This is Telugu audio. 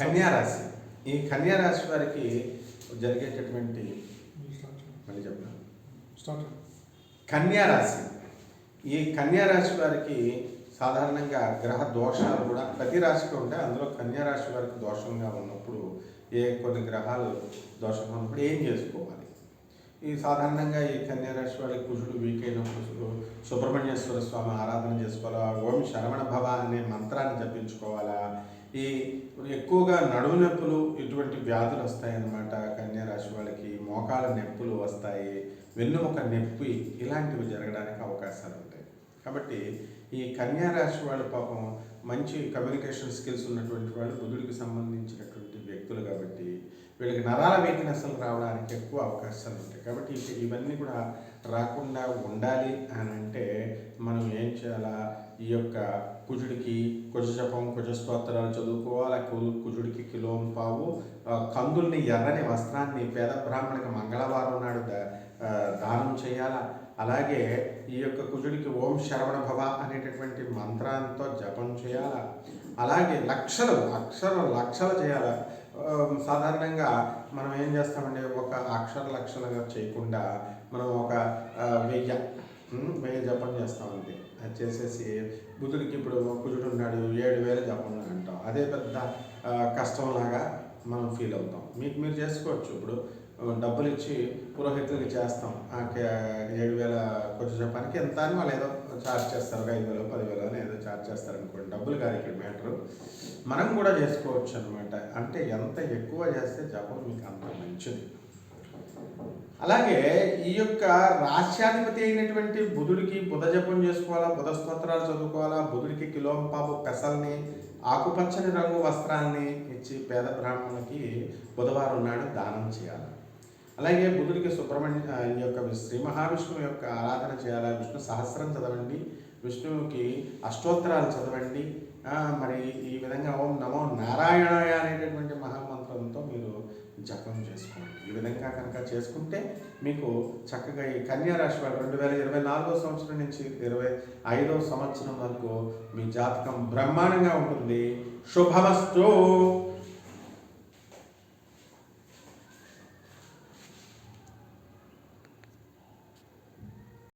కన్యారాశి ఈ కన్యారాశి వారికి జరిగేటటువంటి మళ్ళీ చెప్పిన కన్యారాశి ఈ కన్యారాశి వారికి సాధారణంగా గ్రహ దోషాలు కూడా ప్రతి రాశికి ఉంటాయి. అందులో కన్యారాశి వారికి దోషంగా ఉన్నప్పుడు ఏ కొన్ని గ్రహాలు దోషంగా ఉన్నప్పుడు ఏం చేసుకోవాలి? ఈ సాధారణంగా ఈ కన్యా వాళ్ళకి వారికి కుజుడు వీక్ అయినప్పుడు సుబ్రహ్మణ్యేశ్వర స్వామి ఆరాధన చేసుకోవాలా? ఓం శరవణ భవ అనే మంత్రాన్ని జపించుకోవాలా? ఈ ఎక్కువగా నడుము నొప్పులు ఇటువంటి వ్యాధులు వస్తాయన్నమాట కన్యారాశి వాళ్ళకి మోకాల నొప్పులు వస్తాయి వెన్నుముక నొప్పి ఇలాంటివి జరగడానికి అవకాశాలు ఉంటాయి. కాబట్టి ఈ కన్యారాశి వాళ్ళు పాపం మంచి కమ్యూనికేషన్ స్కిల్స్ ఉన్నటువంటి వాళ్ళు బుధుడికి సంబంధించినటువంటి వ్యక్తులు కాబట్టి వీళ్ళకి నరాల వీక్నెస్లు రావడానికి ఎక్కువ అవకాశాలు ఉంటాయి. కాబట్టి ఇవన్నీ కూడా రాకుండా ఉండాలి అని అంటే మనం ఏం చేయాలా? ఈ యొక్క కుజుడికి కుజ జపం కుజ స్తోత్రాలు చదువుకోవాలి? కు- కుజుడికి కిలోం పావు. కందుల్ని ఎర్రని వస్త్రాన్ని పేద బ్రాహ్మణికి మంగళవారం నాడు దానం చేయాలా? అలాగే ఈ యొక్క కుజుడికి ఓం శరవణ భవ అనేటటువంటి మంత్రాంతో జపం చేయాలా? అలాగే లక్షలు అక్షర లక్షలు చేయాలా? సాధారణంగా మనం ఏం చేస్తామంటే ఒక అక్షర లక్షలుగా చేయకుండా మనం ఒక వెయ్య వెయ్యి వెయ్యి జపం చేస్తాం అంతే అది చేసేసి బుద్ధుడికి ఇప్పుడు కుజుడు ఉన్నాడు ఏడు వేల జపం అంటాం. అదే పెద్ద కష్టంలాగా మనం ఫీల్ అవుతాం. మీకు మీరు చేసుకోవచ్చు. ఇప్పుడు డబ్బులు ఇచ్చి పురోహితులకి చేస్తాం. ఆ ఏడు వేల కొంచెం జపానికి ఎంత అని వాళ్ళు ఏదో ఛార్జ్ చేస్తారు. ఐదు వేలు పదివేలు అని ఏదో ఛార్జ్ చేస్తారు అనుకోండి. డబ్బులు కాదు ఇక్కడ మ్యాటరు మనం కూడా చేసుకోవచ్చు అనమాట అంటే ఎంత ఎక్కువ చేస్తే జపం మీకు అంత మంచిది. అలాగే ఈ యొక్క రాష్ట్రాధిపతి అయినటువంటి బుధుడికి బుధ జపం చేసుకోవాలా బుధ స్తోత్రాలు చదువుకోవాలా బుధుడికి కిలోంపాపు పెసల్ని ఆకుపచ్చని రంగు వస్త్రాన్ని ఇచ్చి పేద బ్రాహ్మణులకి బుధవారం నాడు దానం చేయాలి. అలాగే బుధుడికి సుబ్రహ్మణ్య ఈ యొక్క శ్రీ మహావిష్ణువు యొక్క ఆరాధన చేయాలి? విష్ణు సహస్రం చదవండి. విష్ణువుకి అష్టోత్తరాలు చదవండి. మరి ఈ విధంగా ఓం నమో నారాయణాయ అనేటటువంటి మహామంత్రంతో మీరు జపం చేసుకోండి. ఈ విధంగా కనుక చేసుకుంటే మీకు చక్కగా ఈ కన్యా రాశి వారు రెండు వేల ఇరవై నాలుగో సంవత్సరం నుంచి ఇరవై ఐదో సంవత్సరం వరకు మీ జాతకం బ్రహ్మాండంగా ఉంటుంది. శుభమస్తు.